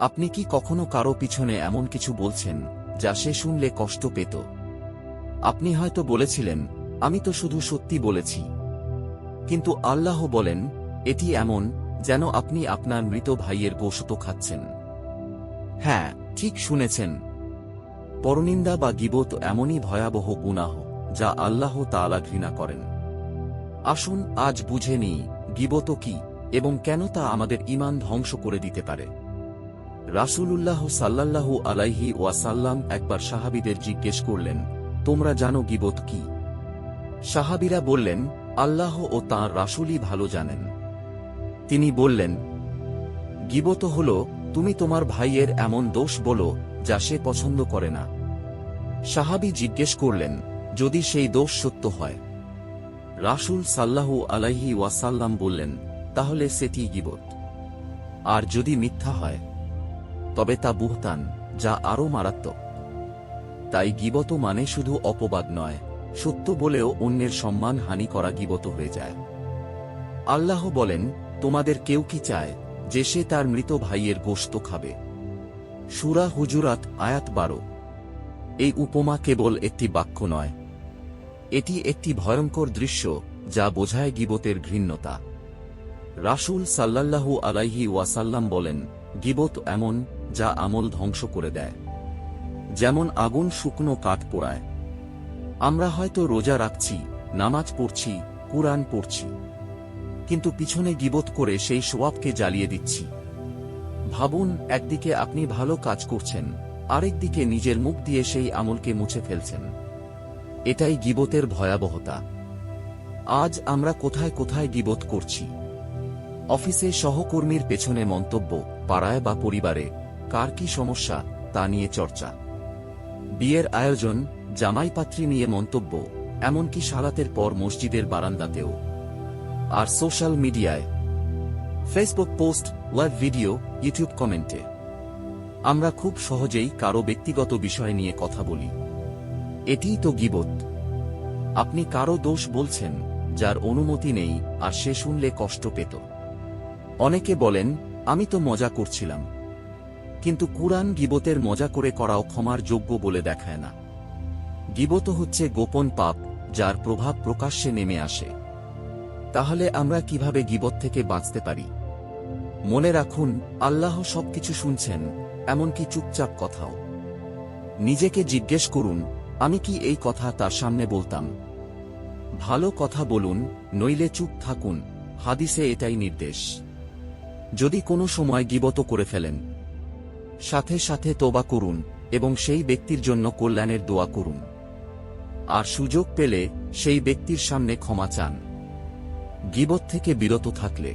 আপনি কি কখনো কারও পিছনে এমন কিছু বলছেন, যা সে শুনলে কষ্ট পেত? আপনি হয়তো বলেছিলেন, আমি তো শুধু সত্যি বলেছি। কিন্তু আল্লাহ বলেন, এটি এমন, যেন আপনি আপনার মৃত ভাইয়ের গোশত খাচ্ছেন। হ্যাঁ ঠিক শুনেছেন। পরনিন্দা বা গিবত এমনই ভয়াবহ গুনাহ, যা আল্লাহ তাআলা ঘৃণা করেন। আসুন, আজ বুঝে নিই, গিবত কি এবং কেন তা আমাদের ইমান ধ্বংস করে দিতে পারে। রাসূলুল্লাহ সাল্লাল্লাহু আলাইহি ওয়াসাল্লাম একবার সাহাবীদের জিজ্ঞেস করলেন, তোমরা জানো গিবত কি? সাহাবীরা বললেন, আল্লাহ ও তাঁর রাসুলই ভালো জানেন। তিনি বললেন, গিবত হল, তুমি তোমার ভাইয়ের এমন দোষ বলো, যা সে পছন্দ করে না। সাহাবী জিজ্ঞেস করলেন, যদি সেই দোষ সত্য হয়? রাসূল সাল্লাহু আলাইহি ওয়াসাল্লাম বললেন, তাহলে সেটি গিবত। আর যদি মিথ্যা হয় তবে তা বুহতান, যা আরও মারাত্মক। তাই গিবত মানে শুধু অপবাদ নয়, সত্য বলেও অন্যের সম্মান হানি করা গিবত হয়ে যায়। আল্লাহ বলেন, তোমাদের কেউ কি চায় যে সে তার মৃত ভাইয়ের গোশত খাবে? সুরা হুজুরাত আয়াত বারো। এই উপমা কেবল একটি বাক্য নয়। এটি একটি ভয়ঙ্কর দৃশ্য যা বোঝায় গিবতের ঘৃণ্যতা। রাসূল সাল্লাল্লাহু আলাইহি ওয়াসাল্লাম বলেন, গিবত এমন যা আমল ধ্বংস করে দেয়। যেমন আগুন শুকনো কাঠ পোড়ায়। আমরা হয়তো রোজা রাখছি, নামাজ পড়ছি, কুরআন পড়ছি। কিন্তু পিছনে গিবত করে সেই সোয়াবকে জ্বালিয়ে দিচ্ছি। ভাবুন, একদিকে আপনি ভালো কাজ করছেন, আরেকদিকে নিজের মুখ দিয়ে সেই আমলকে মুছে ফেলছেন। এটাই গিবতের ভয়াবহতা। আজ আমরা কোথায় কোথায় গিবত করছি? অফিসে সহকর্মীর পেছনে মন্তব্য, পাড়ায় বা পরিবারে। কার কি সমস্যা, তা নিয়ে চর্চা। বিয়ের আয়োজন, জামাইপাত্রী নিয়ে মন্তব্য, এমনকি সালাতের পর মসজিদের বারান্দাতেও। আর সোশ্যাল মিডিয়ায়। Facebook post, live video, YouTube কমেন্টে। আমরা খুব সহজেই কারও ব্যক্তিগত বিষয় নিয়ে কথা বলি। এটিই তো গিবত। আপনি কারও দোষ বলছেন, যার অনুমতি নেই, আর সে শুনলে কষ্ট পেত। অনেকে বলেন, আমি তো মজা করছিলাম। কিন্তু কুরআন গিবতের মজা করে করাও ক্ষমার যোগ্য বলে দেখায় না। গিবত হচ্ছে গোপন পাপ, যার প্রভাব প্রকাশ্যে নেমে আসে। তাহলে আমরা কীভাবে গিবত থেকে বাঁচতে পারি? মনে রাখুন, আল্লাহ সবকিছু শুনছেন, এমনকি চুপচাপ কথাও। নিজেকে জিজ্ঞেস করুন, আমি কি এই কথা তার সামনে বলতাম? ভালো কথা বলুন, নইলে চুপ থাকুন, হাদিসে এটাই নির্দেশ। যদি কোনো সময় গিবত করে ফেলেন সাথে সাথে তোবা করুন, এবং সেই ব্যক্তির জন্য কল্যাণের দোয়া করুন। আর সুযোগ পেলে সেই ব্যক্তির সামনে ক্ষমা চান। গিবত থেকে বিরত থাকলে।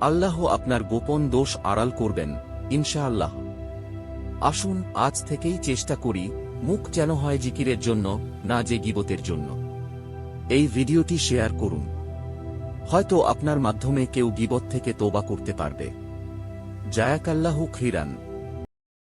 আল্লাহ আপনার গোপন দোষ আড়াল করবেন, ইনশাআল্লাহ। আসুন, আজ থেকেই চেষ্টা করি, মুখ যেন হয় জিকিরের জন্য, না যে গিবতের জন্য। এই ভিডিওটি শেয়ার করুন। হয়তো আপনার মাধ্যমে কেউ গিবত থেকে তোবা করতে পারবে। জায়াকাল্লাহু খিরান।